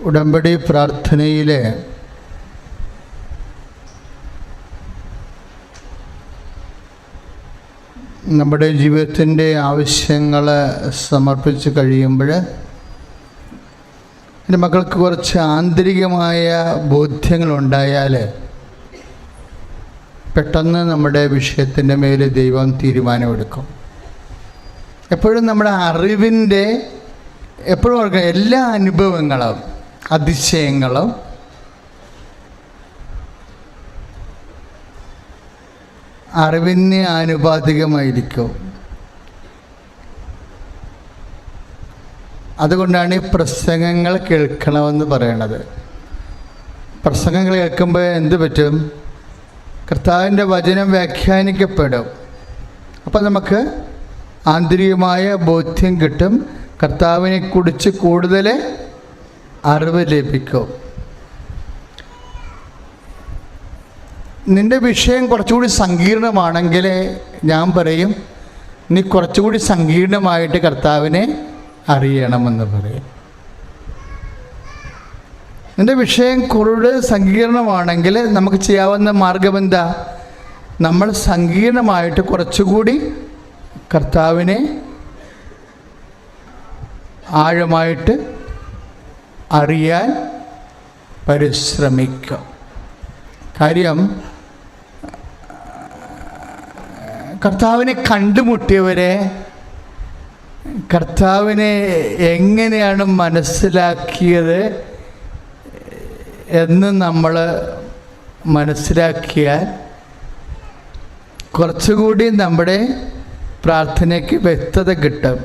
ഉടമ്പടി പ്രാർത്ഥനയിലെ നമ്മുടെ ജീവിതത്തിന്റെ ആവശ്യങ്ങൾ സമർപ്പിച്ച് കഴിയുമ്പോൾ എന്റെ മക്കൾക്ക് കുറച്ച് ആന്തരികമായ ബോധ്യങ്ങളുണ്ടായാൽ പെട്ടെന്ന് നമ്മുടെ വിഷയത്തിന്റെ മേൽ ദൈവം തീരുമാനമെടുക്കും. എപ്പോഴും നമ്മുടെ അറിവിന്റെ എപ്പോഴും എല്ലാ അനുഭവങ്ങളും അതിശയങ്ങളും അറിവിന് ആനുപാതികമായിരിക്കും. അതുകൊണ്ടാണ് ഈ പ്രസംഗങ്ങൾ കേൾക്കണമെന്ന് പറയണത്. പ്രസംഗങ്ങൾ കേൾക്കുമ്പോൾ എന്ത് പറ്റും? കർത്താവിന്റെ വചനം വ്യാഖ്യാനിക്കപ്പെടും. അപ്പം നമുക്ക് ആന്തരികമായ ബോധ്യം കിട്ടും. കർത്താവിനെ കുറിച്ച് കൂടുതൽ അറിവ് ലഭിക്കും. നിന്റെ വിഷയം കുറച്ചുകൂടി സങ്കീർണമാണെങ്കിൽ ഞാൻ പറയും നീ കുറച്ചുകൂടി സങ്കീർണമായിട്ട് കർത്താവിനെ അറിയണമെന്ന് പറയും. നിന്റെ വിഷയം കൂടുതൽ സങ്കീർണമാണെങ്കിൽ നമുക്ക് ചെയ്യാവുന്ന മാർഗം എന്താ? നമ്മൾ സങ്കീർണമായിട്ട് കുറച്ചുകൂടി കർത്താവിനെ ആഴമായിട്ട് അറിയാൻ പരിശ്രമിക്കും കാര്യം കർത്താവിനെ കണ്ടുമുട്ടിയവരെ കർത്താവിനെ എങ്ങനെയാണ് മനസ്സിലാക്കിയത് എന്ന് നമ്മൾ മനസ്സിലാക്കിയാൽ കുറച്ചുകൂടി നമ്മുടെ പ്രാർത്ഥനയ്ക്ക് വ്യക്തത കിട്ടും.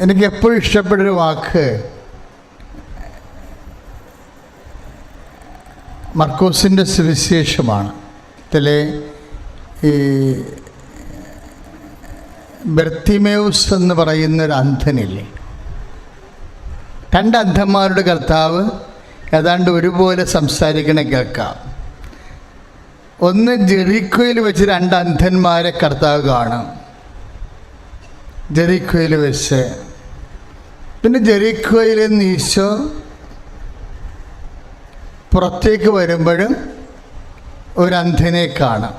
എനിക്ക് എപ്പോഴും ഇഷ്ടപ്പെട്ടൊരു വാക്ക്. മർക്കോസിന്റെ സുവിശേഷമാണ്. ഇതിലെ ഈ ബർത്തിമേവ്സ് എന്ന് പറയുന്ന ഒരു അന്ധനില്ലേ? രണ്ട് അന്ധന്മാരുടെ കർത്താവ് ഏതാണ്ട് ഒരുപോലെ സംസാരിക്കണ കേൾക്കാം. ഒന്ന് ജെറിക്കോയിൽ വെച്ച് രണ്ട് അന്ധന്മാരെ കർത്താവ് കാണും. ജെറിക്കോയിൽ വെച്ച് പിന്നെ ജെറിക്കോയിലെ നീശ പുറത്തേക്ക് വരുമ്പോഴും ഒരു അന്ധനെ കാണാം.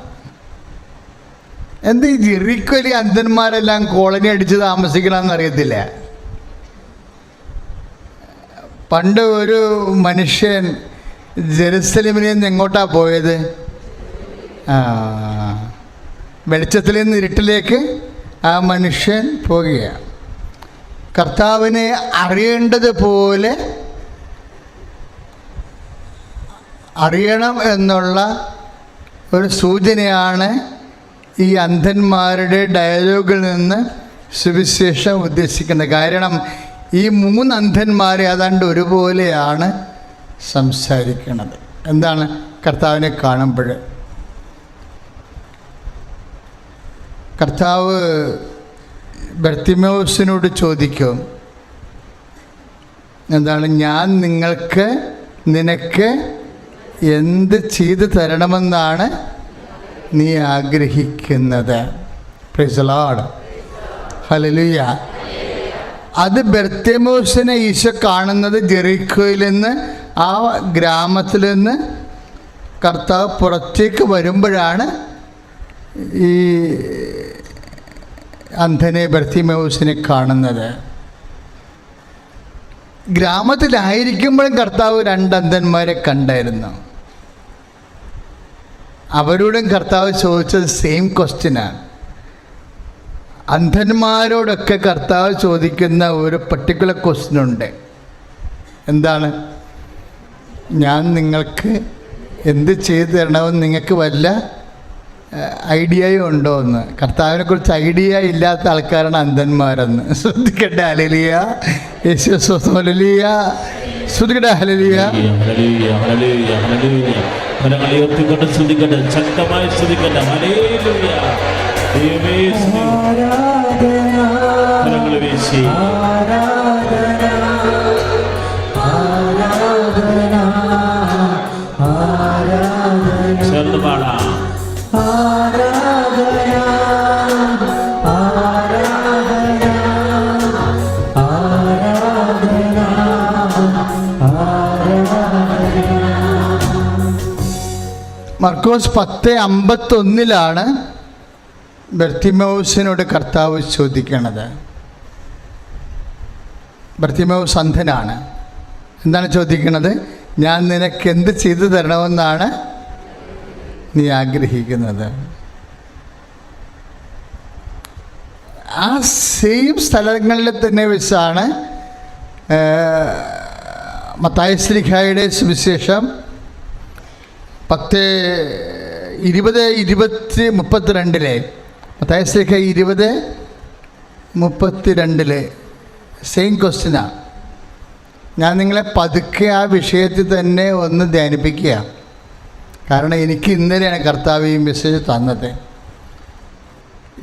എന്ത് ഈ ജെറിക്കോയിലെ അന്ധന്മാരെല്ലാം കോളനി അടിച്ച് താമസിക്കണമെന്ന് അറിയത്തില്ല. പണ്ട് ഒരു മനുഷ്യൻ ജെറുസലമിൽ നിന്ന് എങ്ങോട്ടാ പോയത്? വെളിച്ചത്തിൽ നിന്ന് ഇരുട്ടിലേക്ക് ആ മനുഷ്യൻ പോകുകയാണ് കർത്താവിനെ അറിയേണ്ടതുപോലെ അറിയണം എന്നുള്ള ഒരു സൂചനയാണ് ഈ അന്ധന്മാരുടെ ഡയലോഗിൽ നിന്ന് സുവിശേഷം ഉദ്ദേശിക്കുന്നത്. കാരണം ഈ മൂന്ന് അന്ധന്മാരെ ഏതാണ്ട് ഒരുപോലെയാണ് സംസാരിക്കുന്നത്. എന്താണ് കർത്താവിനെ കാണുമ്പോൾ? കർത്താവ് ബർത്തിമോസിനോട് ചോദിക്കും എന്താണ് ഞാൻ നിങ്ങൾക്ക് നിനക്ക് എന്ത് ചെയ്തു തരണമെന്നാണ് നീ ആഗ്രഹിക്കുന്നത്? പ്രിസലാട് ഹലലുയ അത് ബർത്തിമോസിനെ ഈശോ കാണുന്നത് ജെറിക്കോയിൽ നിന്ന് ആ ഗ്രാമത്തിൽ നിന്ന് കർത്താവ് പുറത്തേക്ക് വരുമ്പോഴാണ് ഈ അന്ധനെ ബർത്തിമൗസിനെ കാണുന്നത്. ഗ്രാമത്തിലായിരിക്കുമ്പോഴും കർത്താവ് രണ്ട് അന്ധന്മാരെ കണ്ടായിരുന്നു. അവരോടും കർത്താവ് ചോദിച്ചത് സെയിം ക്വസ്റ്റ്യനാണ് അന്ധന്മാരോടൊക്കെ കർത്താവ് ചോദിക്കുന്ന ഒരു പർട്ടിക്കുലർ ക്വസ്റ്റ്യൻ ഉണ്ട്. എന്താണ്? ഞാൻ നിങ്ങൾക്ക് എന്ത് ചെയ്തു തരണമെന്ന് നിങ്ങൾക്ക് വല്ല ഐഡിയയും ഉണ്ടോ എന്ന്. കർത്താവിനെ കുറിച്ച് ഐഡിയ ഇല്ലാത്ത ആൾക്കാരാണ് അന്ധന്മാരെന്ന്. ശ്രദ്ധിക്കട്ടെ അലലിയ യേശു ശ്രദ്ധിക്കട്ടെ ഹലലിയ ഉയർത്തിക്കൊണ്ട് സ്തുതിക്കട്ടെ ശക്തമായി ശ്രദ്ധിക്കട്ടെ ഹല്ലേലൂയ. ദൈവമേ, സ്തുതി. കരങ്ങൾ വീശി മർക്കോസ് പത്ത് അമ്പത്തൊന്നിലാണ് ബർത്തിമൗസിനോട് കർത്താവ് ചോദിക്കണത്. ബർത്തിമൗസ് അന്ധനാണ്. എന്താണ് ചോദിക്കുന്നത് ഞാൻ നിനക്ക് എന്ത് ചെയ്തു തരണമെന്നാണ് നീ ആഗ്രഹിക്കുന്നത്. ആ സെയിം സ്ഥലങ്ങളിൽ തന്നെ വെച്ചാണ് മത്തായ ശ്രീഖായുടെ സുവിശേഷം പത്ത് ഇരുപത് ഇരുപത്തി മുപ്പത്തിരണ്ടിലെ മത്തായസ്ലേഖ ഇരുപത് മുപ്പത്തിരണ്ടിലെ സെയിം ക്വസ്റ്റിനാണ് ഞാൻ നിങ്ങളെ പതുക്കെ ആ വിഷയത്തിൽ തന്നെ ഒന്ന് ധ്യാനിപ്പിക്കുക. കാരണം എനിക്ക് ഇന്നലെയാണ് കർത്താവ് ഈ മെസ്സേജ് തന്നത്.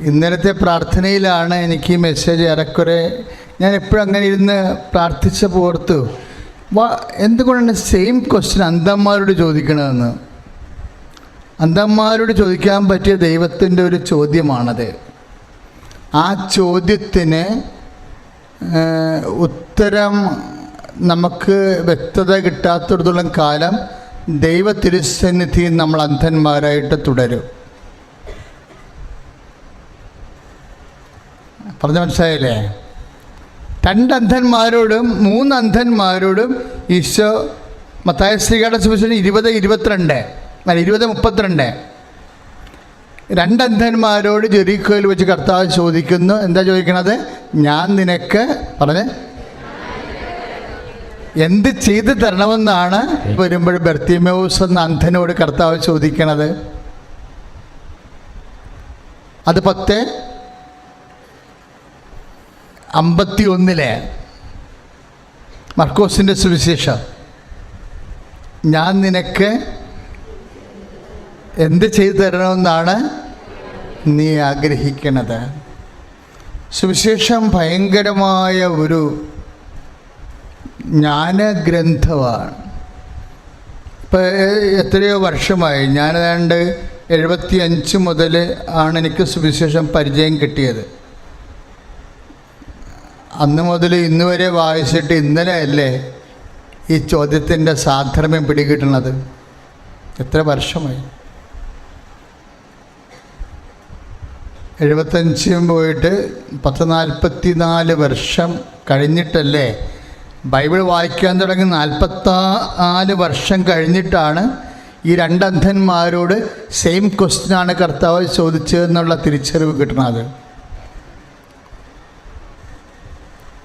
ഇന്നലത്തെ പ്രാർത്ഥനയിലാണ് എനിക്ക് ഈ മെസ്സേജ് ഏറെക്കുറെ ഞാൻ എപ്പോഴും അങ്ങനെ ഇരുന്ന് പ്രാർത്ഥിച്ച പോർത്തു എന്തുകൊണ്ടാണ് സെയിം ക്വസ്റ്റ്യൻ അന്തന്മാരോട് ചോദിക്കണമെന്ന് അന്തന്മാരോട് ചോദിക്കാൻ പറ്റിയ ദൈവത്തിന്റെ ഒരു ചോദ്യമാണത്. ആ ചോദ്യത്തിന് ഉത്തരം നമുക്ക് വ്യക്തത കിട്ടാത്തിടത്തോളം കാലം ദൈവ തിരുസന്നിധിയിൽ നമ്മൾ അന്ധന്മാരായിട്ട് തുടരും. പറഞ്ഞ മനസ്സിലായില്ലേ? രണ്ട് അന്ധന്മാരോടും മൂന്ന് അന്ധന്മാരോടും ഈശോ മത്തായ ശ്രീകാരുടെ സുവിശേഷം ഇരുപത് ഇരുപത്തിരണ്ട്. അല്ല ഇരുപത് മുപ്പത്തിരണ്ട്. രണ്ടന്ധന്മാരോട് ജെറിക്കോയിൽ വെച്ച് കർത്താവ് ചോദിക്കുന്നു. എന്താ ചോദിക്കണത്? ഞാൻ നിനക്ക് പറഞ്ഞ്. എന്ത് ചെയ്തു തരണമെന്നാണ് വരുമ്പോൾ ബർത്തിമോസ് എന്ന അന്ധനോട് കർത്താവ് ചോദിക്കണത്. അത് പത്ത്. അമ്പത്തി ഒന്നിലെ മർക്കോസിന്റെ സുവിശേഷം. ഞാൻ നിനക്ക് എന്ത് ചെയ്തു തരണമെന്നാണ് നീ ആഗ്രഹിക്കണത്? സുവിശേഷം ഭയങ്കരമായ ഒരു ജ്ഞാനഗ്രന്ഥമാണ്. ഇപ്പോൾ എത്രയോ വർഷമായി ഞാൻ ഏതാണ്ട് എഴുപത്തി അഞ്ച് മുതൽ ആണ് എനിക്ക് സുവിശേഷം പരിചയം കിട്ടിയത്. അന്ന് മുതൽ ഇന്ന് വരെ വായിച്ചിട്ട് ഇന്നലെ അല്ലേ ഈ ചോദ്യത്തിന്റെ സാധർമ്യം പിടികിട്ടുന്നത്? എത്ര വർഷമായി? എഴുപത്തഞ്ചും പോയിട്ട് പത്ത് നാൽപ്പത്തി നാല് വർഷം കഴിഞ്ഞിട്ടല്ലേ? ബൈബിൾ വായിക്കാൻ തുടങ്ങി നാൽപ്പത്തി നാല് വർഷം കഴിഞ്ഞിട്ടാണ് ഈ രണ്ടന്ധന്മാരോട് സെയിം ക്വസ്റ്റ്യനാണ് കർത്താവ് ചോദിച്ചതെന്നുള്ള തിരിച്ചറിവ് കിട്ടുന്നത്.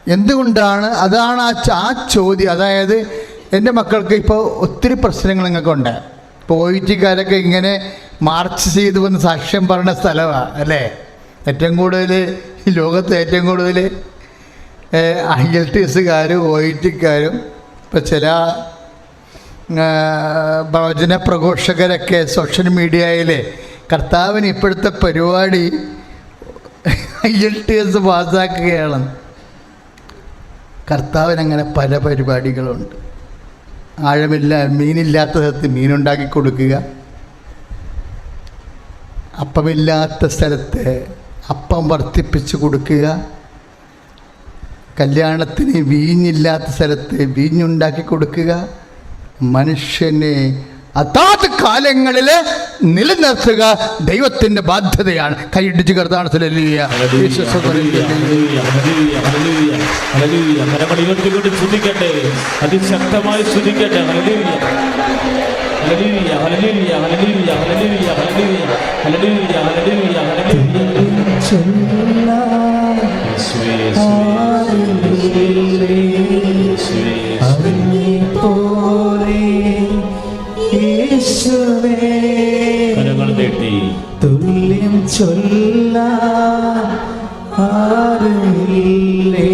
എന്തുകൊണ്ടാണ്? അതാണ് ആ ആ ചോദ്യം. അതായത് എന്റെ മക്കൾക്ക് ഇപ്പോൾ ഒത്തിരി പ്രശ്നങ്ങൾ നിങ്ങൾക്കുണ്ട് ഇപ്പോൾ ഒ ഇങ്ങനെ മാർച്ച് ചെയ്തു വന്ന് സാക്ഷ്യം പറഞ്ഞ സ്ഥലമാണ് അല്ലേ? ഏറ്റവും കൂടുതൽ ലോകത്ത് ഏറ്റവും കൂടുതൽ ഐ എൽ ടി എസുകാരും ഒ ഇ ടിക്കാരും ഇപ്പം ചില പ്രവചന പ്രഘോഷകരൊക്കെ സോഷ്യൽ മീഡിയയിൽ കർത്താവിന് ഇപ്പോഴത്തെ പരിപാടി ഐ എൽ ടി എസ് പാസ്സാക്കുകയാണ്. കർത്താവിന് അങ്ങനെ പല പരിപാടികളുണ്ട്. ആഴമില്ല മീനില്ലാത്ത സ്ഥലത്ത് മീനുണ്ടാക്കി കൊടുക്കുക. അപ്പമില്ലാത്ത സ്ഥലത്ത് അപ്പം വർദ്ധിപ്പിച്ച് കൊടുക്കുക. കല്യാണത്തിന് വീഞ്ഞില്ലാത്ത സ്ഥലത്ത് വീഞ്ഞുണ്ടാക്കി കൊടുക്കുക. മനുഷ്യനെ അതാത് കാലങ്ങളിൽ നിലനിർത്തുക ദൈവത്തിന്റെ ബാധ്യതയാണ്. കൈയിടിച്ച് സ്തുതിക്കട്ടെ അതിശക്തമായി കരങ്ങൾ നീട്ടി തുല്യം ചൊല്ല ആരുമില്ലേ?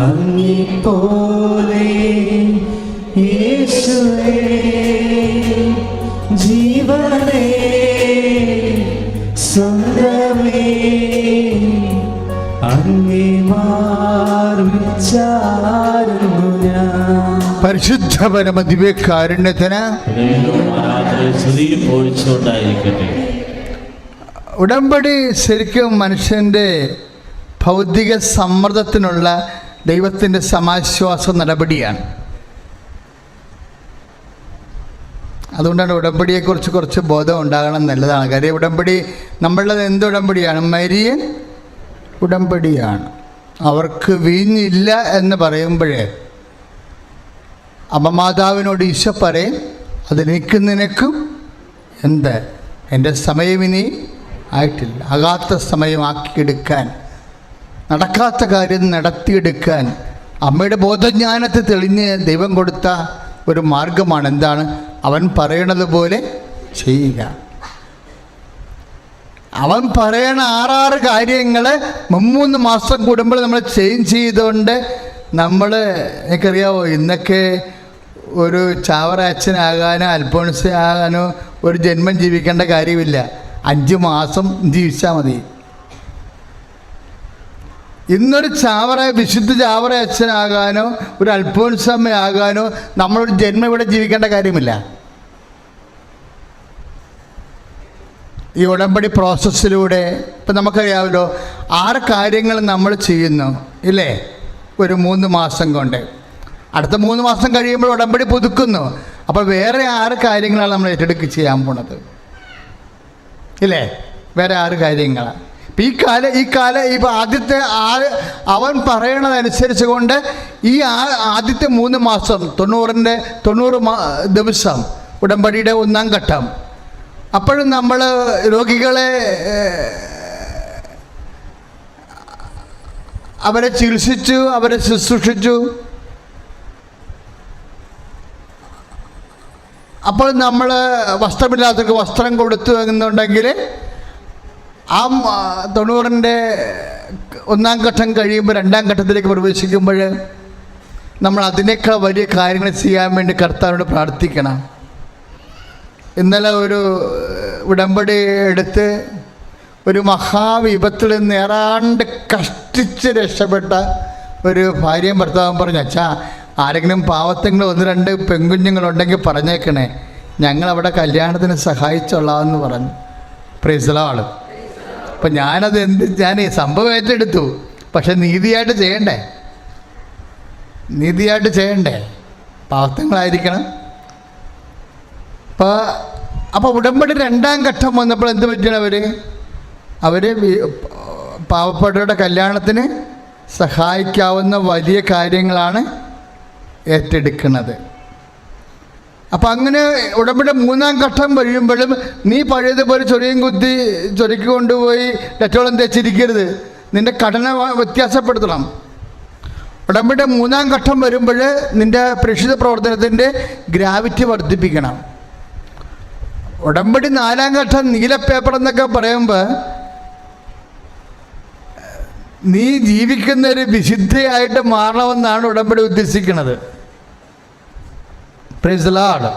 അങ്ങിപ്പോലെ യേശുവേ ജീവനേ. സ്വന്തമേ പരിശുദ്ധ പരമ ദിവ്യകാരുണ്യത്തിന് ഹല്ലേലൂയ, ആരാധന ഉടമ്പടി ശരിക്കും മനുഷ്യന്റെ ഭൗതിക സമ്മർദ്ദത്തിനുള്ള ദൈവത്തിന്റെ സമാശ്വാസ നടപടിയാണ്. അതുകൊണ്ടാണ് ഉടമ്പടിയെക്കുറിച്ച് കുറച്ച് ബോധം ഉണ്ടാകണം നല്ലതാണ്. കാര്യം ഉടമ്പടി നമ്മളുടെ എന്ത് ഉടമ്പടിയാണ്? മരിയൻ ഉടമ്പടിയാണ്. അവർക്ക് വീഞ്ഞില്ല എന്ന് പറയുമ്പോഴേ അമ്മമാതാവിനോട് ഈശോ പറയും അത് അതെനിക്ക് നിനക്കും എന്ത്? എന്റെ സമയം ഇനി ആയിട്ടില്ല. ആകാത്ത സമയമാക്കിയെടുക്കാൻ നടക്കാത്ത കാര്യം നടത്തിയെടുക്കാൻ അമ്മയുടെ ബോധജ്ഞാനത്തെ തെളിഞ്ഞ് ദൈവം കൊടുത്ത ഒരു മാർഗമാണ് എന്താണ്? അവൻ പറയണത് പോലെ ചെയ്യുക. അവൻ പറയണ ആറാറ് കാര്യങ്ങൾ മുമ്മൂന്ന് മാസം കൂടുമ്പോൾ നമ്മൾ ചേഞ്ച് ചെയ്തുകൊണ്ട് നമ്മൾ എനിക്കറിയാവോ ഇന്നൊക്കെ ഒരു ചാവറ അച്ഛനാകാനോ അൽഫോൺസ് ആകാനോ ഒരു ജന്മം ജീവിക്കേണ്ട കാര്യമില്ല. അഞ്ച് മാസം ജീവിച്ചാൽ മതി. ഇന്നൊരു ചാവറ വിശുദ്ധ ചാവറ അച്ഛനാകാനോ ഒരു അൽഫോൻസമ്മയാകാനോ നമ്മളൊരു ജന്മം ഇവിടെ ജീവിക്കേണ്ട കാര്യമില്ല. ഈ ഉടമ്പടി പ്രോസസ്സിലൂടെ ഇപ്പം നമുക്കറിയാമല്ലോ ആറ് കാര്യങ്ങൾ നമ്മൾ ചെയ്യുന്നു ഇല്ലേ? ഒരു മൂന്ന് മാസം കൊണ്ട്. അടുത്ത മൂന്ന് മാസം കഴിയുമ്പോൾ ഉടമ്പടി പുതുക്കുന്നു. അപ്പോൾ വേറെ ആറ് കാര്യങ്ങളാണ് നമ്മൾ ഏറ്റെടുക്കുക ചെയ്യാൻ പോണത്. ഇല്ലേ? വേറെ ആറ് കാര്യങ്ങളാണ്. ഈ കാല ഈ കാല ഇപ്പം ആദ്യത്തെ ആ അവൻ പറയണതനുസരിച്ച് കൊണ്ട് ഈ ആദ്യത്തെ മൂന്ന് മാസം തൊണ്ണൂറിന്റെ തൊണ്ണൂറ് ദിവസം ഉടമ്പടിയുടെ ഒന്നാം ഘട്ടം. അപ്പോഴും നമ്മൾ രോഗികളെ അവരെ ചികിത്സിച്ചു അവരെ ശുശ്രൂഷിച്ചു. അപ്പോൾ നമ്മൾ വസ്ത്രമില്ലാത്തവർക്ക് വസ്ത്രം കൊടുത്തു എന്നുണ്ടെങ്കിൽ ആ തൊണ്ണൂറിന്റെ ഒന്നാം ഘട്ടം കഴിയുമ്പോൾ രണ്ടാം ഘട്ടത്തിലേക്ക് പ്രവേശിക്കുമ്പോൾ നമ്മൾ അതിനേക്കാൾ വലിയ കാര്യങ്ങൾ ചെയ്യാൻ വേണ്ടി കർത്താവിനോട് പ്രാർത്ഥിക്കണം. ഇന്നലെ ഒരു ഉടമ്പടി എടുത്ത് ഒരു മഹാവിപത്തിൽ നേരാണ്ട് കഷ്ടിച്ച് രക്ഷപ്പെട്ട ഒരു ഭാര്യയും ഭർത്താവും പറഞ്ഞു അച്ഛാ ആരെങ്കിലും പാവത്തെങ്കിലും ഒന്ന് രണ്ട് പെൺകുഞ്ഞുങ്ങളുണ്ടെങ്കിൽ പറഞ്ഞേക്കണേ. ഞങ്ങളവിടെ കല്യാണത്തിന് സഹായിച്ചോളാമെന്ന് പറഞ്ഞു. പ്രൈസലാൾ അപ്പം ഞാനത് എന്ത് ഞാൻ സംഭവം ഏറ്റെടുത്തു. പക്ഷെ നീതിയായിട്ട് ചെയ്യണ്ടേ? നീതിയായിട്ട് ചെയ്യണ്ടേ? പാവത്തങ്ങളായിരിക്കണം. അപ്പോൾ അപ്പോൾ ഉടമ്പടി രണ്ടാം ഘട്ടം വന്നപ്പോൾ എന്ത് പറ്റണം അവർ അവർ പാവപ്പെട്ടവരുടെ കല്യാണത്തിന് സഹായിക്കാവുന്ന വലിയ കാര്യങ്ങളാണ് ഏറ്റെടുക്കുന്നത്. അപ്പം അങ്ങനെ ഉടമ്പടി മൂന്നാം ഘട്ടം കഴിയുമ്പോഴും നീ പഴയതുപോലെ ചൊറിയും കുത്തി ചൊരുക്കി കൊണ്ടുപോയി ഡെറ്റോളം തേച്ചിരിക്കരുത്. നിന്റെ ഘടന വ്യത്യാസപ്പെടുത്തണം. ഉടമ്പടി മൂന്നാം ഘട്ടം വരുമ്പോൾ നിന്റെ പ്രേക്ഷിത പ്രവർത്തനത്തിന്റെ ഗ്രാവിറ്റി വർദ്ധിപ്പിക്കണം. ഉടമ്പടി നാലാം ഘട്ടം നീല പേപ്പർ എന്നൊക്കെ പറയുമ്പോൾ നീ ജീവിക്കുന്ന ഒരു വിശുദ്ധയായിട്ട് മാറണമെന്നാണ് ഉടമ്പടി ഉദ്ദേശിക്കുന്നത്. പ്രൈസലാട്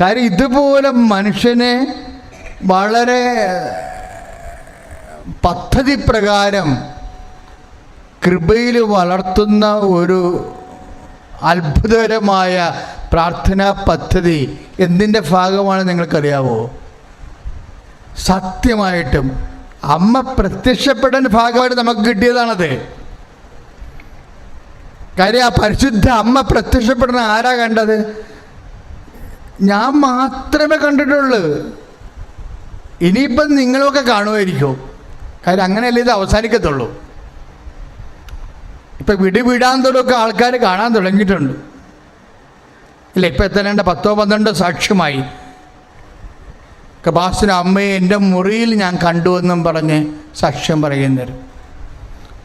കാര്യം ഇതുപോലെ മനുഷ്യനെ വളരെ പദ്ധതി പ്രകാരം കൃപയിൽ വളർത്തുന്ന ഒരു അത്ഭുതകരമായ പ്രാർത്ഥനാ പദ്ധതി എന്തിന്റെ ഭാഗമാണ് നിങ്ങൾക്കറിയാവോ? സത്യമായിട്ടും അമ്മ പ്രത്യക്ഷപ്പെടാൻ ഭാഗമായിട്ട് നമുക്ക് കിട്ടിയതാണത്. കാര്യം ആ പരിശുദ്ധ അമ്മ പ്രത്യക്ഷപ്പെടുന്ന ആരാ കണ്ടത്? ഞാൻ മാത്രമേ കണ്ടിട്ടുള്ളൂ. ഇനിയിപ്പം നിങ്ങളൊക്കെ കാണുമായിരിക്കും. കാര്യം അങ്ങനെയല്ലേ ഇത് അവസാനിക്കത്തുള്ളൂ. ഇപ്പം വിടി വിടാൻ തുടങ്ങി ആൾക്കാർ കാണാൻ തുടങ്ങിയിട്ടുണ്ട്. ഇല്ല ഇപ്പം എത്തനേണ്ട പത്തോ പന്ത്രണ്ടോ സാക്ഷ്യമായി. കബാസിന് അമ്മയെ എന്റെ മുറിയിൽ ഞാൻ കണ്ടുവെന്നും പറഞ്ഞ് സാക്ഷ്യം പറയുന്നവർ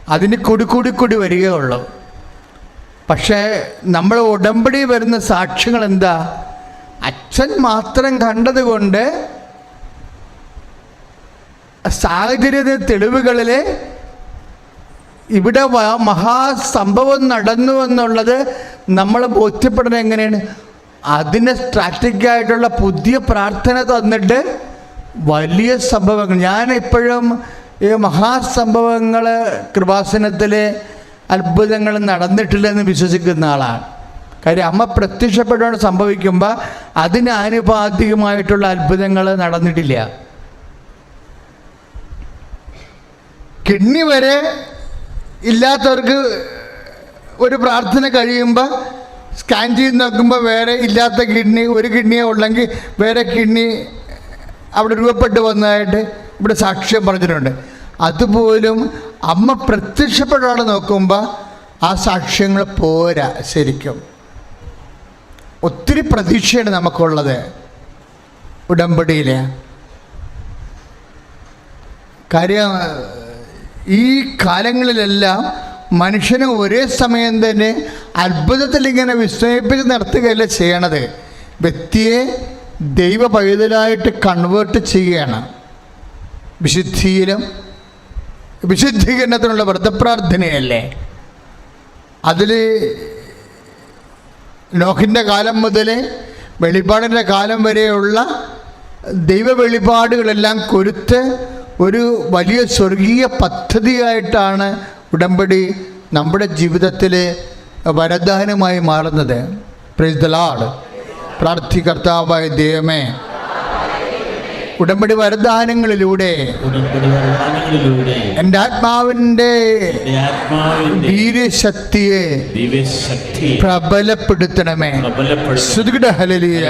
അതിന് കൊടി കൂടി കൂടി വരികയുള്ളൂ. പക്ഷേ നമ്മൾ ഉടമ്പടി വരുന്ന സാക്ഷ്യങ്ങൾ എന്താ അച്ഛൻ മാത്രം കണ്ടതുകൊണ്ട് സാഹചര്യ തെളിവുകളിലെ ഇവിടെ മഹാസംഭവം നടന്നു എന്നുള്ളത് നമ്മൾ ബോധ്യപ്പെടുന്നത് എങ്ങനെയാണ്? അതിന് സ്ട്രാറ്റജിക്കായിട്ടുള്ള പുതിയ പ്രാർത്ഥന തന്നിട്ട് വലിയ സംഭവങ്ങൾ. ഞാൻ എപ്പോഴും ഈ മഹാസംഭവങ്ങൾ കൃപാസനത്തിലെ അത്ഭുതങ്ങൾ നടന്നിട്ടില്ലെന്ന് വിശ്വസിക്കുന്ന ആളാണ്. കാര്യം അമ്മ പ്രത്യക്ഷപ്പെട്ടുകൊണ്ട് സംഭവിക്കുമ്പോൾ അതിന് ആനുപാതികമായിട്ടുള്ള അത്ഭുതങ്ങൾ നടന്നിട്ടില്ല. കിഡ്നി വരെ ഇല്ലാത്തവർക്ക് ഒരു പ്രാർത്ഥന കഴിയുമ്പോൾ സ്കാൻ ചെയ്ത് നോക്കുമ്പോൾ വേറെ ഇല്ലാത്ത കിഡ്നി ഒരു കിഡ്നിയെ ഉള്ളെങ്കിൽ വേറെ കിഡ്നി അവിടെ രൂപപ്പെട്ടു വന്നതായിട്ട് ഇവിടെ സാക്ഷ്യം പറഞ്ഞിട്ടുണ്ട്. അതുപോലും അമ്മ പ്രത്യക്ഷപ്പെടാതെ നോക്കുമ്പോൾ ആ സാക്ഷ്യങ്ങൾ പോരാ ശരിക്കും. ഒത്തിരി പ്രതീക്ഷയാണ് നമുക്കുള്ളത് ഉടമ്പടിയിൽ കാര്യം ഈ കാലങ്ങളിലെല്ലാം മനുഷ്യനെ ഒരേ സമയം തന്നെ അത്ഭുതത്തിൽ ഇങ്ങനെ വിസ്മയിപ്പിച്ച് നടത്തുകയല്ല ചെയ്യണത്. വ്യക്തിയെ ദൈവ പൈതലായിട്ട് കൺവേർട്ട് ചെയ്യുകയാണ്. വിശുദ്ധിയിലും വിശുദ്ധീകരണത്തിനുള്ള വ്രതപ്രാർത്ഥനയല്ലേ? അതിൽ നോഹിന്റെ കാലം മുതൽ വെളിപ്പാടിന്റെ കാലം വരെയുള്ള ദൈവ വെളിപാടുകളെല്ലാം കൊരുത്ത് ഒരു വലിയ സ്വർഗീയ പദ്ധതിയായിട്ടാണ് ഉടമ്പടി നമ്മുടെ ജീവിതത്തിൽ വരദാനമായി മാറുന്നത്. പ്രൈസ് ദ ലാർഡ് പ്രാർത്ഥികർത്താവായ ദൈവമേ. ഉടമ്പടി വരദാനങ്ങളിലൂടെ എന്റെ ആത്മാവിന്റെ എന്റെ ആത്മാവിന്റെ വീര്യശക്തിയെ പ്രബലപ്പെടുത്തണമേ. പ്രബലപ്പെടുത്തും ശ്രുതികട ഹലലിയ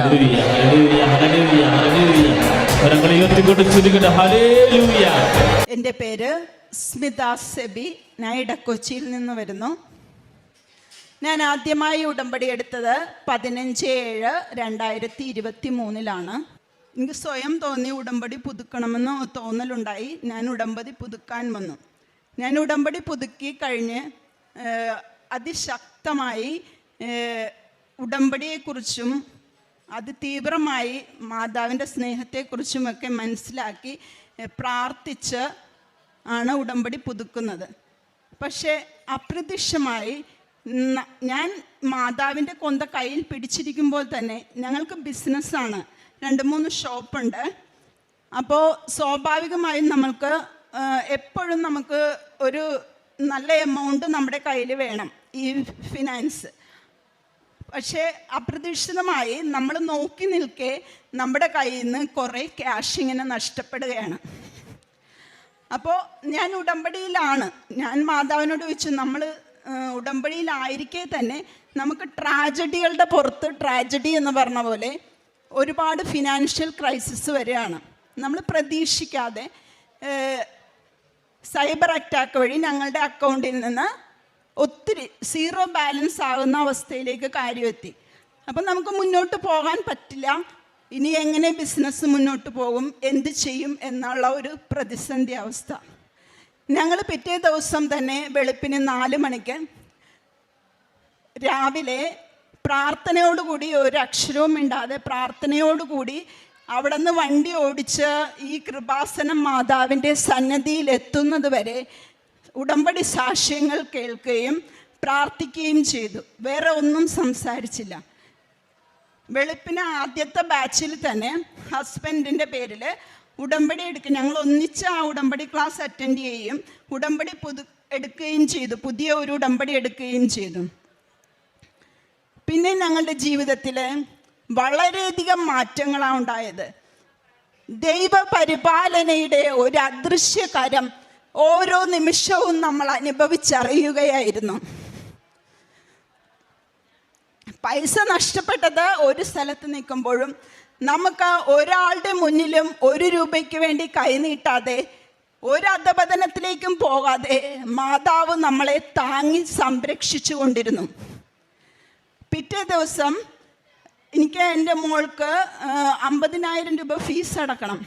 എന്റെ പേര് സ്മിത സെബി. ഞാൻ കൊച്ചിയിൽ നിന്ന് വരുന്നു. ഞാൻ ആദ്യമായി ഉടമ്പടി എടുത്തത് പതിനഞ്ച് ഏഴ് രണ്ടായിരത്തി ഇരുപത്തി മൂന്നിലാണ്. എനിക്ക് സ്വയം തോന്നി ഉടമ്പടി പുതുക്കണമെന്ന് തോന്നലുണ്ടായി. ഞാൻ ഉടമ്പടി പുതുക്കാൻ വന്നു. ഞാൻ ഉടമ്പടി പുതുക്കി കഴിഞ്ഞ് അതിശക്തമായി ഉടമ്പടിയെക്കുറിച്ചും അത് തീവ്രമായി മാതാവിന്റെ സ്നേഹത്തെക്കുറിച്ചുമൊക്കെ മനസ്സിലാക്കി പ്രാർത്ഥിച്ച് ആണ് ഉടമ്പടി പുതുക്കുന്നത്. പക്ഷേ അപ്രത്യക്ഷമായി ഞാൻ മാതാവിന്റെ കൊന്ത കയ്യിൽ പിടിച്ചിരിക്കുമ്പോൾ തന്നെ ഞങ്ങൾക്ക് ബിസിനസ്സാണ്. രണ്ട് മൂന്ന് ഷോപ്പുണ്ട്. അപ്പോൾ സ്വാഭാവികമായും നമ്മൾക്ക് എപ്പോഴും നമുക്ക് ഒരു നല്ല എമൗണ്ട് നമ്മുടെ കയ്യിൽ വേണം ഈ ഫിനാൻസ്. പക്ഷേ അപ്രതീക്ഷിതമായി നമ്മൾ നോക്കി നിൽക്കെ നമ്മുടെ കയ്യിൽ നിന്ന് കുറേ ക്യാഷ് ഇങ്ങനെ നഷ്ടപ്പെടുകയാണ്. അപ്പോൾ ഞാൻ ഉടമ്പടിയിലാണ്. ഞാൻ മാതാവിനോട് ചോദിച്ചു നമ്മൾ ഉടമ്പടിയിലായിരിക്കെ തന്നെ നമുക്ക് ട്രാജഡികളുടെ പുറത്ത് ട്രാജഡി എന്ന് പറഞ്ഞ പോലെ ഒരുപാട് ഫിനാൻഷ്യൽ ക്രൈസിസ് വരെയാണ്. നമ്മൾ പ്രതീക്ഷിക്കാതെ സൈബർ അറ്റാക്ക് വഴി ഞങ്ങളുടെ അക്കൗണ്ടിൽ നിന്ന് ഒത്തിരി സീറോ ബാലൻസ് ആകുന്ന അവസ്ഥയിലേക്ക് കാര്യമെത്തി. അപ്പം നമുക്ക് മുന്നോട്ട് പോകാൻ പറ്റില്ല. ഇനി എങ്ങനെ ബിസിനസ് മുന്നോട്ട് പോകും എന്ത് ചെയ്യും എന്നുള്ള ഒരു പ്രതിസന്ധി അവസ്ഥ. ഞങ്ങൾ പിറ്റേ ദിവസം തന്നെ വെളുപ്പിന് നാല് മണിക്ക് രാവിലെ പ്രാർത്ഥനയോടുകൂടി ഒരു അക്ഷരവും ഇണ്ടാതെ പ്രാർത്ഥനയോടുകൂടി അവിടെ നിന്ന് വണ്ടി ഓടിച്ച് ഈ കൃപാസനം മാതാവിന്റെ സന്നദ്ധിയിൽ എത്തുന്നത് വരെ ഉടമ്പടി സാക്ഷ്യങ്ങൾ കേൾക്കുകയും പ്രാർത്ഥിക്കുകയും ചെയ്തു. വേറെ ഒന്നും സംസാരിച്ചില്ല. വെളുപ്പിന് ആദ്യത്തെ ബാച്ചിൽ തന്നെ ഹസ്ബൻഡിന്റെ പേരിൽ ഉടമ്പടി എടുക്കും ഞങ്ങൾ ഒന്നിച്ച് ആ ഉടമ്പടി ക്ലാസ് അറ്റൻഡ് ചെയ്യുകയും ഉടമ്പടി പുതു എടുക്കുകയും ചെയ്തു. പുതിയ ഒരു ഉടമ്പടി എടുക്കുകയും ചെയ്തു. പിന്നെ ഞങ്ങളുടെ ജീവിതത്തിൽ വളരെയധികം മാറ്റങ്ങളാണ് ഉണ്ടായത്. ദൈവപരിപാലനയുടെ ഒരു അദൃശ്യ ഓരോ നിമിഷവും നമ്മൾ അനുഭവിച്ചറിയുകയായിരുന്നു. പൈസ നഷ്ടപ്പെട്ടത് ഒരു സ്ഥലത്ത് നിൽക്കുമ്പോഴും നമുക്ക് ഒരാളുടെ മുന്നിലും ഒരു രൂപയ്ക്ക് വേണ്ടി കൈനീട്ടാതെ ഒരു അധപതനത്തിലേക്കും പോകാതെ മാതാവ് നമ്മളെ താങ്ങി സംരക്ഷിച്ചു കൊണ്ടിരുന്നു പിറ്റേ ദിവസം എനിക്ക് എന്റെ മോൾക്ക് അമ്പതിനായിരം രൂപ ഫീസ് അടക്കണം.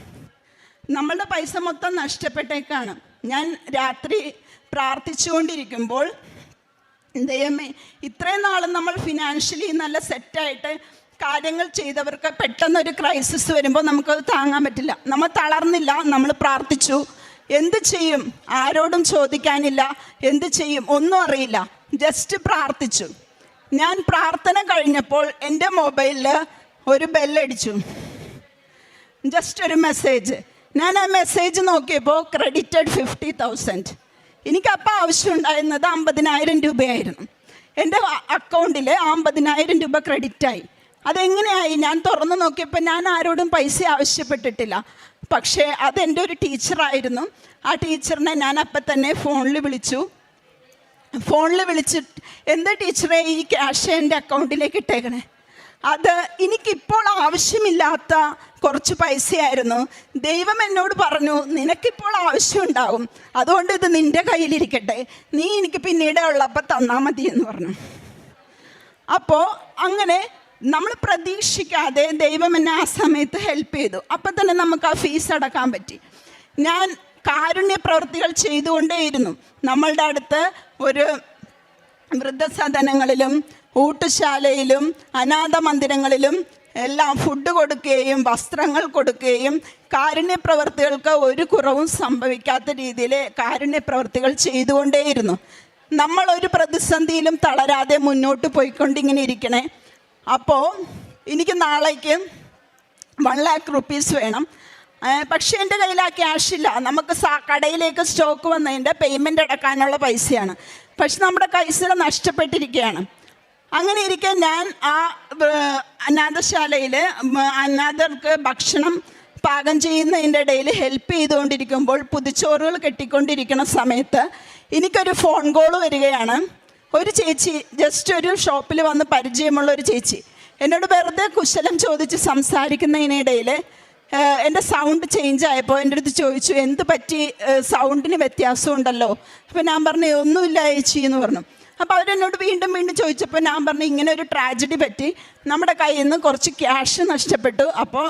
നമ്മളുടെ പൈസ മൊത്തം നഷ്ടപ്പെട്ടേക്കാണ്. ഞാൻ രാത്രി പ്രാർത്ഥിച്ചുകൊണ്ടിരിക്കുമ്പോൾ ദൈവമേ ഇത്രയും നാളും നമ്മൾ ഫിനാൻഷ്യലി നല്ല സെറ്റായിട്ട് കാര്യങ്ങൾ ചെയ്തവർക്ക് പെട്ടെന്നൊരു ക്രൈസിസ് വരുമ്പോൾ നമുക്കത് താങ്ങാൻ പറ്റില്ല. നമ്മൾ തളർന്നില്ല നമ്മൾ പ്രാർത്ഥിച്ചു. എന്ത് ചെയ്യും? ആരോടും ചോദിക്കാനില്ല. എന്ത് ചെയ്യും? ഒന്നും അറിയില്ല. ജസ്റ്റ് പ്രാർത്ഥിച്ചു. ഞാൻ പ്രാർത്ഥന കഴിഞ്ഞപ്പോൾ എന്റെ മൊബൈലിൽ ഒരു ബെല്ലടിച്ചു ജസ്റ്റ് ഒരു മെസ്സേജ് ഞാൻ ആ മെസ്സേജ് നോക്കിയപ്പോൾ ക്രെഡിറ്റഡ് ഫിഫ്റ്റി തൗസൻഡ് എനിക്കപ്പോൾ ആവശ്യമുണ്ടായിരുന്നത് അമ്പതിനായിരം രൂപയായിരുന്നു. എന്റെ അക്കൗണ്ടിൽ അമ്പതിനായിരം രൂപ ക്രെഡിറ്റായി അതെങ്ങനെയായി? ഞാൻ തുറന്നു നോക്കിയപ്പോൾ ഞാൻ ആരോടും പൈസ ആവശ്യപ്പെട്ടിട്ടില്ല. പക്ഷേ അതെന്റെ ഒരു ടീച്ചറായിരുന്നു ആ ടീച്ചറിനെ ഞാൻ അപ്പം തന്നെ ഫോണിൽ വിളിച്ചു. ഫോണിൽ വിളിച്ച് എന്താ ടീച്ചറെ ഈ ക്യാഷ് എന്റെ അക്കൗണ്ടിലേക്ക് ഇട്ടേക്കണേ? അത് എനിക്കിപ്പോൾ ആവശ്യമില്ലാത്ത കുറച്ച് പൈസയായിരുന്നു. ദൈവം എന്നോട് പറഞ്ഞു നിനക്കിപ്പോൾ ആവശ്യമുണ്ടാവും. അതുകൊണ്ട് ഇത് നിന്റെ കയ്യിലിരിക്കട്ടെ. നീ എനിക്ക് പിന്നീട് ഉള്ളപ്പോൾ തന്നാൽ മതി എന്ന് പറഞ്ഞു. അപ്പോൾ അങ്ങനെ നമ്മൾ പ്രതീക്ഷിക്കാതെ ദൈവം എന്നെ ആ സമയത്ത് ഹെൽപ്പ് ചെയ്തു. അപ്പം തന്നെ നമുക്ക് ആ ഫീസ് അടക്കാൻ പറ്റി. ഞാൻ കാരുണ്യ പ്രവൃത്തികൾ ചെയ്തുകൊണ്ടേയിരുന്നു. നമ്മളുടെ അടുത്ത് ഒരു വൃദ്ധസദനങ്ങളിലും ഊട്ടുശാലയിലും അനാഥ മന്ദിരങ്ങളിലും എല്ലാം ഫുഡ് കൊടുക്കുകയും വസ്ത്രങ്ങൾ കൊടുക്കുകയും കാരുണ്യ പ്രവർത്തികൾക്ക് ഒരു കുറവും സംഭവിക്കാത്ത രീതിയിൽ കാരുണ്യ പ്രവർത്തികൾ ചെയ്തുകൊണ്ടേയിരുന്നു. നമ്മൾ ഒരു പ്രതിസന്ധിയിലും തളരാതെ മുന്നോട്ട് പോയിക്കൊണ്ടിങ്ങനെ ഇരിക്കണേ. അപ്പോൾ എനിക്ക് നാളേക്ക് വൺ ലാക്ക് റുപ്പീസ് വേണം. പക്ഷേ എന്റെ കയ്യിൽ ആ ക്യാഷ് ഇല്ല. നമുക്ക് കടയിലേക്ക് സ്റ്റോക്ക് വന്നതിന്റെ പേയ്മെന്റ് അടക്കാനുള്ള പൈസയാണ്. പക്ഷെ നമ്മുടെ പൈസ നഷ്ടപ്പെട്ടിരിക്കുകയാണ്. അങ്ങനെ ഇരിക്കെ ഞാൻ ആ അനാഥശാലയിൽ അനാഥർക്ക് ഭക്ഷണം പാകം ചെയ്യുന്നതിന്റെ ഇടയിൽ ഹെൽപ്പ് ചെയ്തുകൊണ്ടിരിക്കുമ്പോൾ പുതുച്ചോറുകൾ കെട്ടിക്കൊണ്ടിരിക്കുന്ന സമയത്ത് എനിക്കൊരു ഫോൺ കോൾ വരികയാണ്. ഒരു ചേച്ചി ജസ്റ്റ് ഒരു ഷോപ്പിൽ വന്ന് പരിചയമുള്ള ഒരു ചേച്ചി. എന്നോട് വെറുതെ കുശലം ചോദിച്ച് സംസാരിക്കുന്നതിനിടയിൽ എന്റെ സൗണ്ട് ചേഞ്ച് ആയപ്പോൾ എന്റെ അടുത്ത് ചോദിച്ചു എന്ത് പറ്റി? സൗണ്ടിന് വ്യത്യാസമുണ്ടല്ലോ അപ്പോൾ ഞാൻ പറഞ്ഞു ഒന്നുമില്ല ചേച്ചി എന്ന് പറഞ്ഞു. അപ്പോൾ അവരെന്നോട് വീണ്ടും വീണ്ടും ചോദിച്ചപ്പോൾ ഞാൻ പറഞ്ഞു ഇങ്ങനെ ഒരു ട്രാജഡി പറ്റി. നമ്മുടെ കയ്യിൽ നിന്ന് കുറച്ച് ക്യാഷ് നഷ്ടപ്പെട്ടു. അപ്പോൾ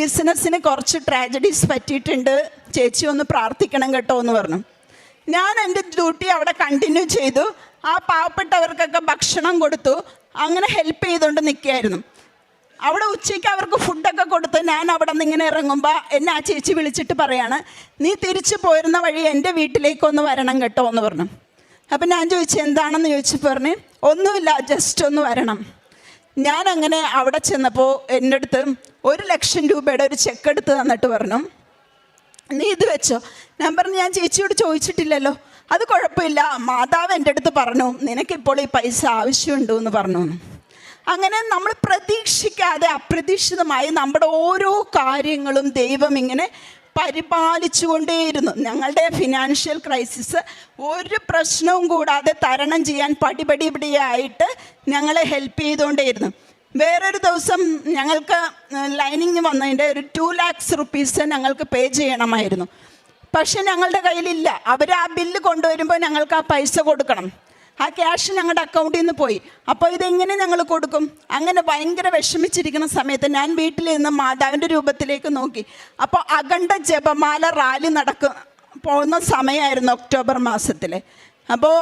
ബിസിനസ്സിന് കുറച്ച് ട്രാജഡീസ് പറ്റിയിട്ടുണ്ട്. ചേച്ചി ഒന്ന് പ്രാർത്ഥിക്കണം കേട്ടോ എന്ന് പറഞ്ഞു. ഞാൻ എന്റെ ഡ്യൂട്ടി അവിടെ കണ്ടിന്യൂ ചെയ്തു. ആ പാവപ്പെട്ടവർക്കൊക്കെ ഭക്ഷണം കൊടുത്തു. അങ്ങനെ ഹെൽപ്പ് ചെയ്തുകൊണ്ട് നിൽക്കുകയായിരുന്നു. അവിടെ ഉച്ചയ്ക്ക് അവർക്ക് ഫുഡൊക്കെ കൊടുത്ത് ഞാൻ അവിടെ നിന്ന് ഇങ്ങനെ ഇറങ്ങുമ്പോൾ എന്നെ ആ ചേച്ചി വിളിച്ചിട്ട് പറയാണ് നീ തിരിച്ചു പോരുന്ന വഴി എന്റെ വീട്ടിലേക്കൊന്ന് വരണം കേട്ടോ എന്ന് പറഞ്ഞു. അപ്പം ഞാൻ ചോദിച്ചു എന്താണെന്ന്? ചോദിച്ചു പറഞ്ഞ് ഒന്നുമില്ല ജസ്റ്റ് ഒന്ന് വരണം. ഞാൻ അങ്ങനെ അവിടെ ചെന്നപ്പോൾ എന്റെ അടുത്ത് ഒരു ലക്ഷം രൂപയുടെ ഒരു ചെക്ക് എടുത്ത് തന്നിട്ട് പറഞ്ഞു നീ ഇത് വെച്ചോ? ഞാൻ പറഞ്ഞു ഞാൻ ചേച്ചിയോട് ചോദിച്ചിട്ടില്ലല്ലോ. അത് കുഴപ്പമില്ല മാതാവ് എന്റെ അടുത്ത് പറഞ്ഞു നിനക്കിപ്പോൾ ഈ പൈസ ആവശ്യമുണ്ടോ എന്ന് പറഞ്ഞു. എന്ന്." അങ്ങനെ നമ്മൾ പ്രതീക്ഷിക്കാതെ അപ്രതീക്ഷിതമായി നമ്മുടെ ഓരോ കാര്യങ്ങളും ദൈവം ഇങ്ങനെ പരിപാലിച്ചുകൊണ്ടേയിരുന്നു. ഞങ്ങളുടെ ഫിനാൻഷ്യൽ ക്രൈസിസ് ഒരു പ്രശ്നവും കൂടാതെ തരണം ചെയ്യാൻ പടിപടിപടിയായിട്ട് ഞങ്ങളെ ഹെൽപ്പ് ചെയ്തുകൊണ്ടേയിരുന്നു. വേറൊരു ദിവസം ഞങ്ങൾക്ക് ലൈനിങ് വന്നതിന്റെ ഒരു ടു ലാക്സ് റുപ്പീസ് ഞങ്ങൾക്ക് പേ ചെയ്യണമായിരുന്നു. പക്ഷെ ഞങ്ങളുടെ കയ്യിലില്ല. അവർ ആ ബില്ല് കൊണ്ടുവരുമ്പോൾ ഞങ്ങൾക്ക് ആ പൈസ കൊടുക്കണം. ആ ക്യാഷ് ഞങ്ങളുടെ അക്കൗണ്ടിൽ നിന്ന് പോയി. അപ്പോൾ ഇതെങ്ങനെ ഞങ്ങൾ കൊടുക്കും? അങ്ങനെ ഭയങ്കര വിഷമിച്ചിരിക്കുന്ന സമയത്ത് ഞാൻ വീട്ടിൽ നിന്ന് മാതാവിന്റെ രൂപത്തിലേക്ക് നോക്കി. അപ്പോൾ അഖണ്ഡ ജപമാല റാലി നടക്കും പോകുന്ന സമയമായിരുന്നു ഒക്ടോബർ മാസത്തിൽ അപ്പോൾ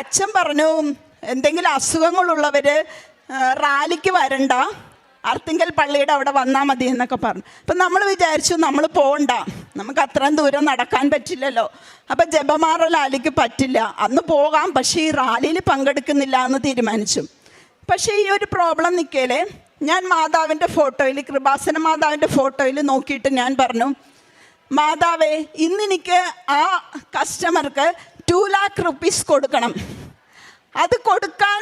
അച്ഛൻ പറഞ്ഞു എന്തെങ്കിലും അസുഖങ്ങളുള്ളവർ റാലിക്ക് വരണ്ട. അർത്തിങ്കൽ പള്ളിയുടെ അവിടെ വന്നാൽ മതി എന്നൊക്കെ പറഞ്ഞു. അപ്പം നമ്മൾ വിചാരിച്ചു നമ്മൾ പോകണ്ട നമുക്ക് അത്രയും ദൂരം നടക്കാൻ പറ്റില്ലല്ലോ. അപ്പം ജപമാറ ലാലിക്ക് പറ്റില്ല. അന്ന് പോകാം പക്ഷേ ഈ റാലിയിൽ പങ്കെടുക്കുന്നില്ല എന്ന് തീരുമാനിച്ചു. പക്ഷേ ഈ ഒരു പ്രോബ്ലം നിൽക്കലേ ഞാൻ മാതാവിന്റെ ഫോട്ടോയിൽ കൃപാസന മാതാവിന്റെ ഫോട്ടോയിൽ നോക്കിയിട്ട് ഞാൻ പറഞ്ഞു മാതാവേ ഇന്നെനിക്ക് ആ കസ്റ്റമർക്ക് ടു ലാക്ക് റുപ്പീസ് കൊടുക്കണം. അത് കൊടുക്കാൻ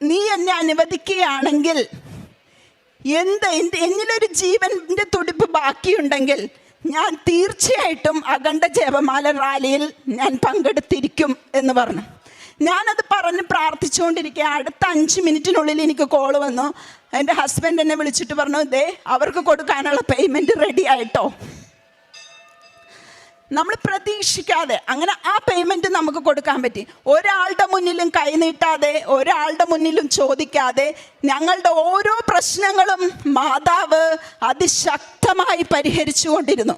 നീ എന്നെ അനുവദിക്കുകയാണെങ്കിൽ എന്ത് എന്റെ എന്നിലൊരു ജീവന്റെ തുടിപ്പ് ബാക്കിയുണ്ടെങ്കിൽ ഞാൻ തീർച്ചയായിട്ടും അഖണ്ഡ ജപമാല റാലിയിൽ ഞാൻ പങ്കെടുത്തിരിക്കും എന്ന് പറഞ്ഞു. ഞാനത് പറഞ്ഞ് പ്രാർത്ഥിച്ചുകൊണ്ടിരിക്കുക അടുത്ത അഞ്ച് മിനിറ്റിനുള്ളിൽ എനിക്ക് കോൾ വന്നു. എന്റെ ഹസ്ബൻഡ് എന്നെ വിളിച്ചിട്ട് പറഞ്ഞു ദേ അവർക്ക് കൊടുക്കാനുള്ള പേയ്മെന്റ് റെഡി ആയിട്ടോ. നമ്മൾ പ്രതീക്ഷിക്കാതെ അങ്ങനെ ആ പേയ്മെന്റ് നമുക്ക് കൊടുക്കാൻ പറ്റി. ഒരാളുടെ മുന്നിലും കൈനീട്ടാതെ ഒരാളുടെ മുന്നിലും ചോദിക്കാതെ ഞങ്ങളുടെ ഓരോ പ്രശ്നങ്ങളും മാതാവ് അതിശക്തമായി പരിഹരിച്ചു കൊണ്ടിരുന്നു.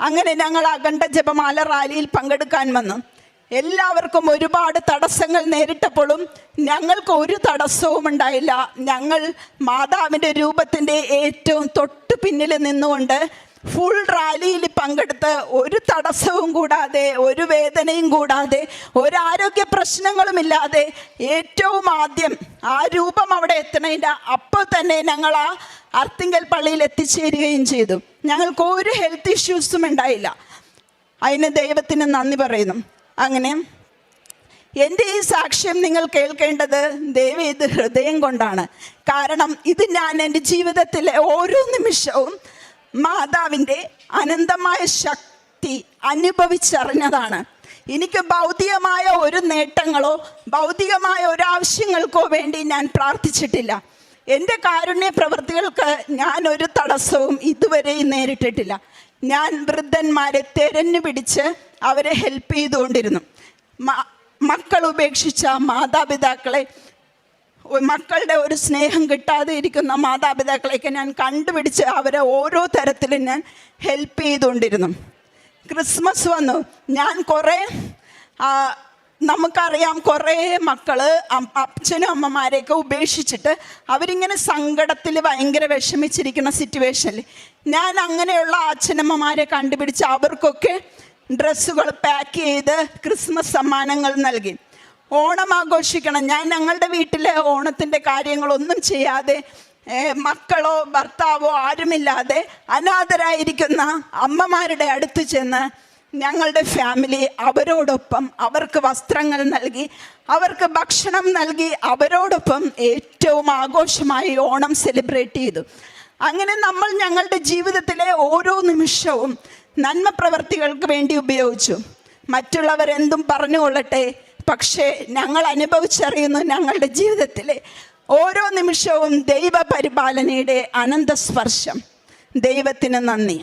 അങ്ങനെ ഞങ്ങൾ അഖണ്ഡ ജപമാല റാലിയിൽ പങ്കെടുക്കാൻ വന്നു. എല്ലാവർക്കും ഒരുപാട് തടസ്സങ്ങൾ നേരിട്ടപ്പോഴും ഞങ്ങൾക്ക് ഒരു തടസ്സവും ഉണ്ടായില്ല. ഞങ്ങൾ മാതാവിന്റെ രൂപത്തിന്റെ ഏറ്റവും തൊട്ട് പിന്നിൽ നിന്നുകൊണ്ട് ഫുൾ റാലിയിൽ പങ്കെടുത്ത് ഒരു തടസ്സവും കൂടാതെ ഒരു വേദനയും കൂടാതെ ഒരാരോഗ്യ പ്രശ്നങ്ങളുമില്ലാതെ ഏറ്റവും ആദ്യം ആ രൂപം അവിടെ എത്തണതിന്റെ അപ്പോൾ തന്നെ ഞങ്ങൾ ആ അർത്തിങ്കൽ പള്ളിയിൽ എത്തിച്ചേരുകയും ചെയ്തു. ഞങ്ങൾക്ക് ഒരു ഹെൽത്ത് ഇഷ്യൂസും ഉണ്ടായില്ല. അതിന് ദൈവത്തിന് നന്ദി പറയുന്നു. അങ്ങനെ എന്റെ ഈ സാക്ഷ്യം നിങ്ങൾ കേൾക്കേണ്ടത് ദൈവം ഇത് ഹൃദയം കൊണ്ടാണ്. കാരണം ഇത് ഞാൻ എന്റെ ജീവിതത്തിലെ ഓരോ നിമിഷവും മാതാവിന്റെ അനന്തമായ ശക്തി അനുഭവിച്ചറിഞ്ഞതാണ്. എനിക്ക് ഭൗതികമായ ഒരു നേട്ടങ്ങളോ ഭൗതികമായ ഒരു ആവശ്യങ്ങൾക്കോ വേണ്ടി ഞാൻ പ്രാർത്ഥിച്ചിട്ടില്ല. എന്റെ കാരുണ്യ പ്രവൃത്തികൾക്ക് ഞാൻ ഒരു തടസ്സവും ഇതുവരെയും നേരിട്ടിട്ടില്ല. ഞാൻ വൃദ്ധന്മാരെ തെരഞ്ഞു പിടിച്ച് അവരെ ഹെൽപ്പ് ചെയ്തുകൊണ്ടിരുന്നു. മക്കൾ ഉപേക്ഷിച്ച മാതാപിതാക്കളെ മക്കളുടെ ഒരു സ്നേഹം കിട്ടാതെ ഇരിക്കുന്ന മാതാപിതാക്കളെയൊക്കെ ഞാൻ കണ്ടുപിടിച്ച് അവരെ ഓരോ തരത്തിലും ഞാൻ ഹെൽപ്പ് ചെയ്തുകൊണ്ടിരുന്നു. ക്രിസ്മസ് വന്നു. ഞാൻ കുറേ നമുക്കറിയാം കുറേ മക്കൾ അച്ഛനും അമ്മമാരെയൊക്കെ ഉപേക്ഷിച്ചിട്ട് അവരിങ്ങനെ സങ്കടത്തിൽ ഭയങ്കര വിഷമിച്ചിരിക്കുന്ന സിറ്റുവേഷനിൽ ഞാൻ അങ്ങനെയുള്ള അച്ഛനമ്മമാരെ കണ്ടുപിടിച്ച് അവർക്കൊക്കെ ഡ്രസ്സുകൾ പാക്ക് ചെയ്ത് ക്രിസ്മസ് സമ്മാനങ്ങൾ നൽകി. ഓണം ആഘോഷിക്കണം. ഞാൻ ഞങ്ങളുടെ വീട്ടിലെ ഓണത്തിന്റെ കാര്യങ്ങളൊന്നും ചെയ്യാതെ മക്കളോ ഭർത്താവോ ആരുമില്ലാതെ അനാഥരായിരിക്കുന്ന അമ്മമാരുടെ അടുത്ത് ചെന്ന് ഞങ്ങളുടെ ഫാമിലി അവരോടൊപ്പം അവർക്ക് വസ്ത്രങ്ങൾ നൽകി അവർക്ക് ഭക്ഷണം നൽകി അവരോടൊപ്പം ഏറ്റവും ആഘോഷമായി ഓണം സെലിബ്രേറ്റ് ചെയ്തു. അങ്ങനെ നമ്മൾ ഞങ്ങളുടെ ജീവിതത്തിലെ ഓരോ നിമിഷവും നന്മ പ്രവർത്തികൾക്ക് വേണ്ടി ഉപയോഗിച്ചു. മറ്റുള്ളവരെന്തും പറഞ്ഞുകൊള്ളട്ടെ പക്ഷേ ഞങ്ങൾ അനുഭവിച്ചറിയുന്നു ഞങ്ങളുടെ ജീവിതത്തിലെ ഓരോ നിമിഷവും ദൈവ പരിപാലനയുടെ അനന്തസ്പർശം. ദൈവത്തിന് നന്ദി.